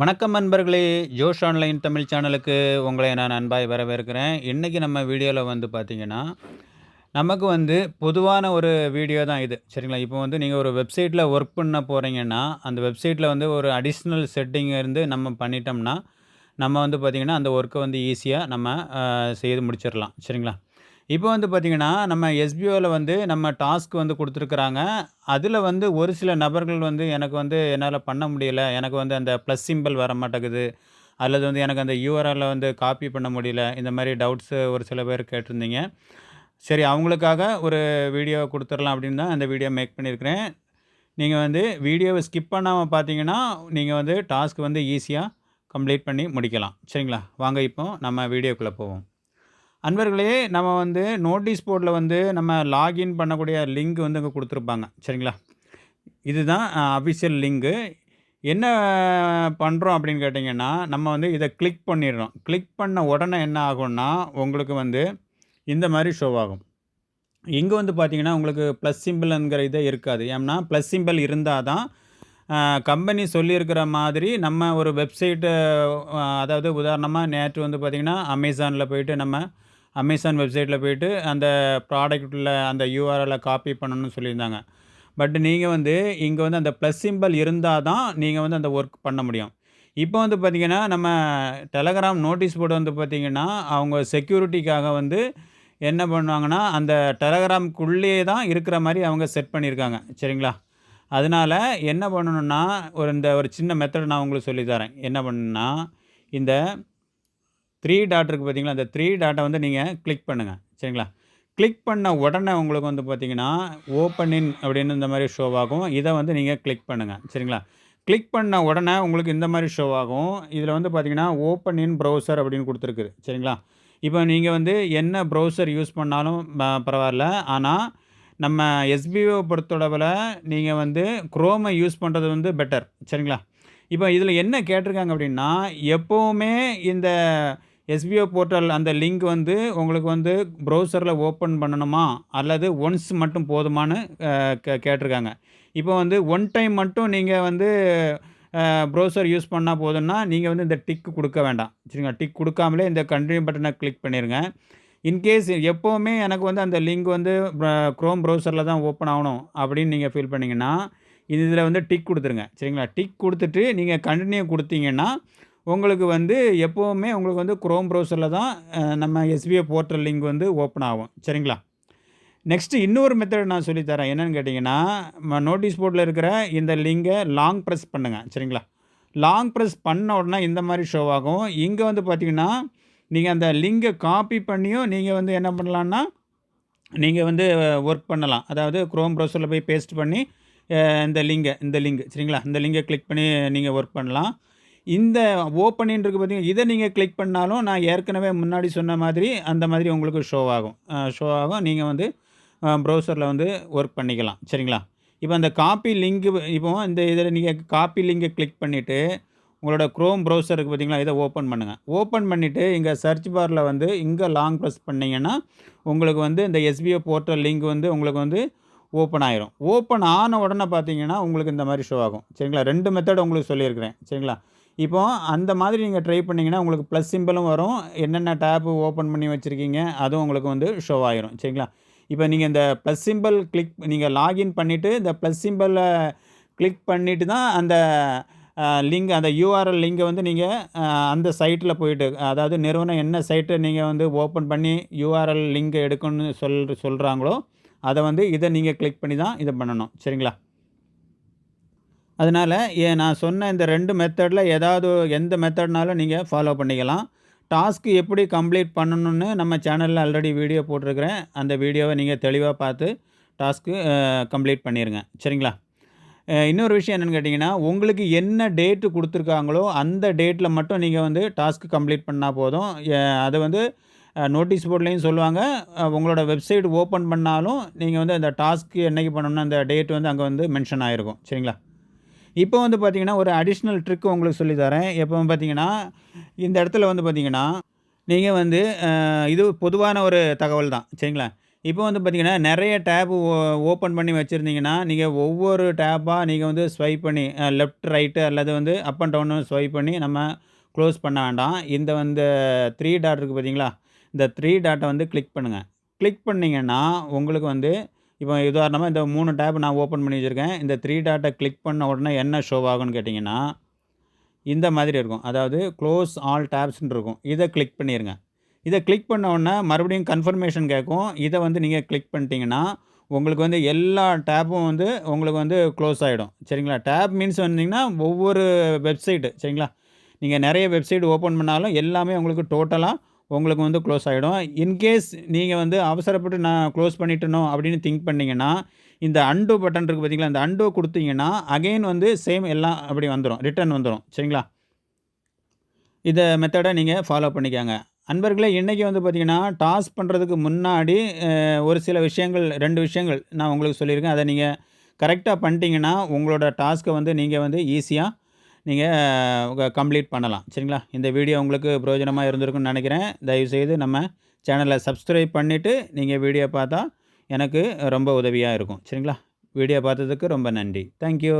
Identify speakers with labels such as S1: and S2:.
S1: வணக்கம் நண்பர்களே ஜோஷ் ஆன்லைன் தமிழ் சேனலுக்கு உங்களை நான் அன்பாய் வரவேற்கிறேன். இன்றைக்கி நம்ம வீடியோவில் வந்து பார்த்திங்கன்னா நமக்கு வந்து பொதுவான ஒரு வீடியோ தான் இது. சரிங்களா? இப்போ வந்து நீங்கள் ஒரு வெப்சைட்டில் ஒர்க் பண்ண போகிறீங்கன்னா அந்த வெப்சைட்டில் வந்து ஒரு அடிஷ்னல் செட்டிங் இருந்து நம்ம பண்ணிட்டோம்னா நம்ம வந்து பார்த்திங்கன்னா அந்த ஒர்க்கை வந்து ஈஸியாக நம்ம செய்து முடிச்சிடலாம். சரிங்களா? இப்போ வந்து பார்த்திங்கன்னா நம்ம எஸ்பிஓவில் வந்து நம்ம டாஸ்க் வந்து கொடுத்துருக்குறாங்க. அதில் வந்து ஒரு சில நபர்கள் வந்து எனக்கு வந்து என்னால் பண்ண முடியல. எனக்கு வந்து அந்த ப்ளஸ் சிம்பிள் வர மாட்டேங்குது. அல்லது வந்து எனக்கு அந்த யூஆர்எல்ல வந்து காப்பி பண்ண முடியல. இந்த மாதிரி டவுட்ஸு ஒரு சில பேர் கேட்டிருந்தீங்க. சரி அவங்களுக்காக ஒரு வீடியோ கொடுத்துடலாம் அப்படின்னு தான் அந்த வீடியோ மேக் பண்ணியிருக்கிறேன். நீங்கள் வந்து வீடியோவை ஸ்கிப் பண்ணாமல் பார்த்தீங்கன்னா நீங்கள் வந்து டாஸ்க் வந்து ஈஸியாக கம்ப்ளீட் பண்ணி முடிக்கலாம். சரிங்களா? வாங்க இப்போ நம்ம வீடியோக்குள்ளே போவோம். அன்பர்களே நம்ம வந்து நோட்டீஸ் போர்டில் வந்து நம்ம லாகின் பண்ணக்கூடிய லிங்க் வந்து அங்கே கொடுத்துருப்பாங்க. சரிங்களா? இதுதான் அஃபிஷியல் லிங்கு. என்ன பண்ணுறோம் அப்படின்னு கேட்டிங்கன்னா நம்ம வந்து இதை கிளிக் பண்ணிடுறோம். கிளிக் பண்ண உடனே என்ன ஆகும்னா உங்களுக்கு வந்து இந்த மாதிரி ஷோ ஆகும். இங்கே வந்து பார்த்திங்கன்னா உங்களுக்கு ப்ளஸ் சிம்பிள்ங்கிற இதே இருக்காது. ஏன்னா ப்ளஸ் சிம்பிள் இருந்தால் தான் கம்பெனி சொல்லியிருக்கிற மாதிரி நம்ம ஒரு வெப்சைட்டு அதாவது உதாரணமாக நேற்று வந்து பார்த்திங்கன்னா அமேசானில் போயிட்டு நம்ம அமேசான் வெப்சைட்டில் போயிட்டு அந்த ப்ராடக்ட்டில் அந்த யூஆர்எல்லை காப்பி பண்ணணும்னு சொல்லியிருந்தாங்க. பட் நீங்கள் வந்து இங்கே வந்து அந்த ப்ளஸ் சிம்பிள் இருந்தால் தான் நீங்கள் வந்து அந்த ஒர்க் பண்ண முடியும். இப்போ வந்து பார்த்திங்கன்னா நம்ம டெலகிராம் நோட்டீஸ் போர்டு வந்து பார்த்திங்கன்னா அவங்க செக்யூரிட்டிக்காக வந்து என்ன பண்ணுவாங்கன்னா அந்த டெலகிராம்குள்ளேயே தான் இருக்கிற மாதிரி அவங்க செட் பண்ணியிருக்காங்க. சரிங்களா? அதனால் என்ன பண்ணணும்னா ஒரு இந்த ஒரு சின்ன மெத்தட் நான் உங்களுக்கு சொல்லித் தரேன். என்ன பண்ணுன்னா இந்த த்ரீ டாட் இருக்குது பார்த்தீங்களா அந்த த்ரீ டாட்டை வந்து நீங்கள் கிளிக் பண்ணுங்கள் சரிங்களா? கிளிக் பண்ண உடனே உங்களுக்கு வந்து பார்த்தீங்கன்னா ஓப்பன் இன் அப்படின்னு இந்த மாதிரி ஷோ ஆகும். இதை வந்து நீங்கள் கிளிக் பண்ணுங்கள் சரிங்களா? கிளிக் பண்ண உடனே உங்களுக்கு இந்த மாதிரி ஷோ ஆகும். இதில் வந்து பார்த்தீங்கன்னா ஓப்பன் இன் ப்ரௌசர் அப்படின்னு கொடுத்துருக்குது சரிங்களா? இப்போ நீங்கள் வந்து என்ன ப்ரௌசர் யூஸ் பண்ணாலும் பரவாயில்ல. ஆனால் நம்ம எஸ்பிஓ பொறுத்தளவில் நீங்கள் வந்து குரோமை யூஸ் பண்ணுறது வந்து பெட்டர் சரிங்களா? இப்போ இதில் என்ன கேட்டிருக்காங்க அப்படின்னா எப்போவுமே இந்த எஸ்பிஓ போர்ட்டல் அந்த லிங்க் வந்து உங்களுக்கு வந்து ப்ரௌசரில் ஓப்பன் பண்ணணுமா? அல்லது ஒன்ஸ் மட்டும் போதுமான்னு கே கேட்டிருக்காங்க. இப்போ வந்து ஒன் டைம் மட்டும் நீங்கள் வந்து ப்ரௌசர் யூஸ் பண்ணால் போதும்னா நீங்கள் வந்து இந்த டிக் கொடுக்க வேண்டாம். சரிங்களா? டிக் கொடுக்காமலே இந்த கண்டினியூ பட்டனை கிளிக் பண்ணிடுங்க இன்கேஸ் எப்போவுமே எனக்கு வந்து அந்த லிங்க் வந்து க்ரோம் ப்ரௌசரில் தான் ஓப்பன் ஆகணும் அப்படின்னு நீங்கள் ஃபீல் பண்ணிங்கன்னா இதில் வந்து டிக் கொடுத்துருங்க. சரிங்களா? டிக் கொடுத்துட்டு நீங்கள் கண்டினியூ கொடுத்தீங்கன்னா உங்களுக்கு வந்து எப்போவுமே உங்களுக்கு வந்து க்ரோம் ப்ரௌசரில் தான் நம்ம எஸ்பிஐ போர்ட்டல் லிங்க் வந்து ஓப்பன் ஆகும். சரிங்களா? நெக்ஸ்ட்டு இன்னொரு மெத்தட் நான் சொல்லித்தரேன் என்னென்னு கேட்டிங்கன்னா நோட்டீஸ் போர்டில் இருக்கிற இந்த லிங்கை லாங் ப்ரெஸ் பண்ணுங்கள் சரிங்களா? லாங் ப்ரெஸ் பண்ண உடனே இந்த மாதிரி ஷோ ஆகும். இங்கே வந்து பார்த்திங்கன்னா நீங்கள் அந்த லிங்கை காப்பி பண்ணியும் நீங்கள் வந்து என்ன பண்ணலான்னா நீங்கள் வந்து ஒர்க் பண்ணலாம். அதாவது க்ரோம் ப்ரௌசரில் போய் பேஸ்ட் பண்ணி இந்த லிங்கை இந்த லிங்க் சரிங்களா? இந்த லிங்கை கிளிக் பண்ணி நீங்கள் ஒர்க் பண்ணலாம். இந்த ஓப்பனின் இருக்குது பார்த்தீங்கன்னா இதை நீங்கள் கிளிக் பண்ணாலும் நான் ஏற்கனவே முன்னாடி சொன்ன மாதிரி அந்த மாதிரி உங்களுக்கு ஷோ ஆகும். ஷோ ஆகும். நீங்கள் வந்து ப்ரௌசரில் வந்து ஒர்க் பண்ணிக்கலாம் சரிங்களா? இப்போ அந்த காப்பி லிங்க் இப்போ இந்த இதில் நீங்கள் காப்பி லிங்கை கிளிக் பண்ணிவிட்டு உங்களோட க்ரோம் ப்ரௌசர் இருக்குது பார்த்தீங்களா இதை ஓப்பன் பண்ணுங்கள் ஓப்பன் பண்ணிவிட்டு இங்கே சர்ச் பாரில் வந்து இங்கே லாங் ப்ரெஸ் பண்ணிங்கன்னா உங்களுக்கு வந்து இந்த எஸ்பிஓ போர்ட்டல் லிங்க் வந்து உங்களுக்கு வந்து ஓப்பன் ஆயிரும். ஓப்பன் ஆன உடனே பார்த்தீங்கன்னா உங்களுக்கு இந்த மாதிரி ஷோ ஆகும். சரிங்களா? ரெண்டு மெத்தட் உங்களுக்கு சொல்லியிருக்கிறேன். சரிங்களா? இப்போ அந்த மாதிரி நீங்கள் ட்ரை பண்ணிங்கன்னா உங்களுக்கு ப்ளஸ் சிம்பிளும் வரும். என்னென்ன டேப்பு ஓப்பன் பண்ணி வச்சுருக்கீங்க அதுவும் உங்களுக்கு வந்து ஷோ ஆயிரும். சரிங்களா? இப்போ நீங்கள் இந்த ப்ளஸ் சிம்பிள் கிளிக் நீங்கள் லாகின் பண்ணிவிட்டு இந்த ப்ளஸ் சிம்பிளை கிளிக் பண்ணிவிட்டு தான் அந்த லிங்க் அந்த யூஆர்எல் லிங்கை வந்து நீங்கள் அந்த சைட்டில் போயிட்டு அதாவது நிறுவனம் என்ன சைட்டை நீங்கள் வந்து ஓப்பன் பண்ணி யூஆர்எல் லிங்கை எடுக்கணும்னு சொல் சொல்கிறாங்களோ அதை வந்து இதை நீங்கள் கிளிக் பண்ணி தான் இதை பண்ணணும். சரிங்களா? அதனால் ஏ நான் சொன்ன இந்த ரெண்டு மெத்தடில் ஏதாவது எந்த மெத்தட்னாலும் நீங்கள் ஃபாலோ பண்ணிக்கலாம். டாஸ்க்கு எப்படி கம்ப்ளீட் பண்ணணும்னு நம்ம சேனலில் ஆல்ரெடி வீடியோ போட்டிருக்கிறேன். அந்த வீடியோவை நீங்கள் தெளிவாக பார்த்து டாஸ்க்கு கம்ப்ளீட் பண்ணிடுங்க சரிங்களா? இன்னொரு விஷயம் என்னென்னு கேட்டிங்கன்னா உங்களுக்கு என்ன டேட்டு கொடுத்துருக்காங்களோ அந்த டேட்டில் மட்டும் நீங்கள் வந்து டாஸ்க்கு கம்ப்ளீட் பண்ணால் போதும். அதை வந்து நோட்டீஸ் போர்ட்லேயும் சொல்லுவாங்க. உங்களோட வெப்சைட் ஓப்பன் பண்ணாலும் நீங்கள் வந்து அந்த டாஸ்க்கு என்னைக்கு பண்ணணும்னா அந்த டேட் வந்து அங்கே வந்து மென்ஷன் ஆகிருக்கும் சரிங்களா? இப்போ வந்து பார்த்திங்கன்னா ஒரு அடிஷ்னல் ட்ரிக் உங்களுக்கு சொல்லி தரேன். எப்போ பார்த்தீங்கன்னா இந்த இடத்துல வந்து பார்த்திங்கன்னா நீங்கள் வந்து இது பொதுவான ஒரு தகவல் தான் சரிங்களா? இப்போ வந்து பார்த்திங்கன்னா நிறைய டேப் ஓ ஓப்பன் பண்ணி வச்சுருந்தீங்கன்னா நீங்கள் ஒவ்வொரு டேப்பாக நீங்கள் வந்து ஸ்வைப் பண்ணி லெஃப்ட், ரைட்டு அல்லது வந்து அப் அண்ட் டவுன்னு ஸ்வைப் பண்ணி நம்ம க்ளோஸ் பண்ண வேண்டாம். இந்த வந்து த்ரீ டாட் இருக்குது பார்த்தீங்களா? இந்த த்ரீ டாட்டை வந்து கிளிக் பண்ணுங்கள் கிளிக் பண்ணிங்கன்னா உங்களுக்கு வந்து இப்போ உதாரணமாக இந்த மூணு டேப் நான் ஓப்பன் பண்ணி வச்சுருக்கேன் இந்த த்ரீ டாட்டை கிளிக் பண்ண உடனே என்ன ஷோ ஆகும்னு கேட்டிங்கன்னா இந்த மாதிரி இருக்கும். அதாவது க்ளோஸ் ஆல் டேப்ஸ்ன்னு இருக்கும். இதை கிளிக் பண்ணிடுங்க இதை கிளிக் பண்ண மறுபடியும் கன்ஃபர்மேஷன் கேட்கும். இதை வந்து நீங்கள் கிளிக் பண்ணிட்டீங்கன்னா, உங்களுக்கு வந்து எல்லா டேப்பும் வந்து உங்களுக்கு வந்து க்ளோஸ் ஆகிடும் சரிங்களா? டேப் மீன்ஸ் வந்தீங்கன்னா, ஒவ்வொரு வெப்சைட்டு சரிங்களா? நீங்கள் நிறைய வெப்சைட் ஓப்பன் பண்ணாலும் எல்லாமே உங்களுக்கு டோட்டலாக உங்களுக்கு வந்து க்ளோஸ் ஆகிடும் இன்கேஸ் நீங்கள் வந்து அவசரப்பட்டு நான் க்ளோஸ் பண்ணிட்டணும் அப்படின்னு திங்க் பண்ணிங்கன்னா இந்த அண்டோ பட்டன் இருக்குது பார்த்தீங்களா? இந்த அண்டோ கொடுத்தீங்கன்னா அகைன் வந்து சேம் எல்லாம் அப்படி வந்துடும் ரிட்டர்ன் வந்துடும் சரிங்களா? இதை மெத்தடை நீங்கள் ஃபாலோ பண்ணிக்கோங்க அன்பர்களே இன்றைக்கி வந்து பார்த்தீங்கன்னா, டாஸ்க் பண்ணுறதுக்கு முன்னாடி ஒரு சில விஷயங்கள் ரெண்டு விஷயங்கள் நான் உங்களுக்கு சொல்லியிருக்கேன். அதை நீங்கள் கரெக்டாக பண்ணிட்டீங்கன்னா, உங்களோட டாஸ்க்கை வந்து நீங்கள் வந்து ஈஸியாக நீங்கள் கம்ப்ளீட் பண்ணலாம். சரிங்களா? இந்த வீடியோ உங்களுக்கு பிரயோஜனமாக இருந்திருக்கும்னு நினைக்கிறேன் தயவுசெய்து நம்ம சேனலை சப்ஸ்கிரைப் பண்ணிவிட்டு நீங்கள் வீடியோ பார்த்தா எனக்கு ரொம்ப உதவியாக இருக்கும். சரிங்களா? வீடியோ பார்த்ததுக்கு ரொம்ப நன்றி. Thank you.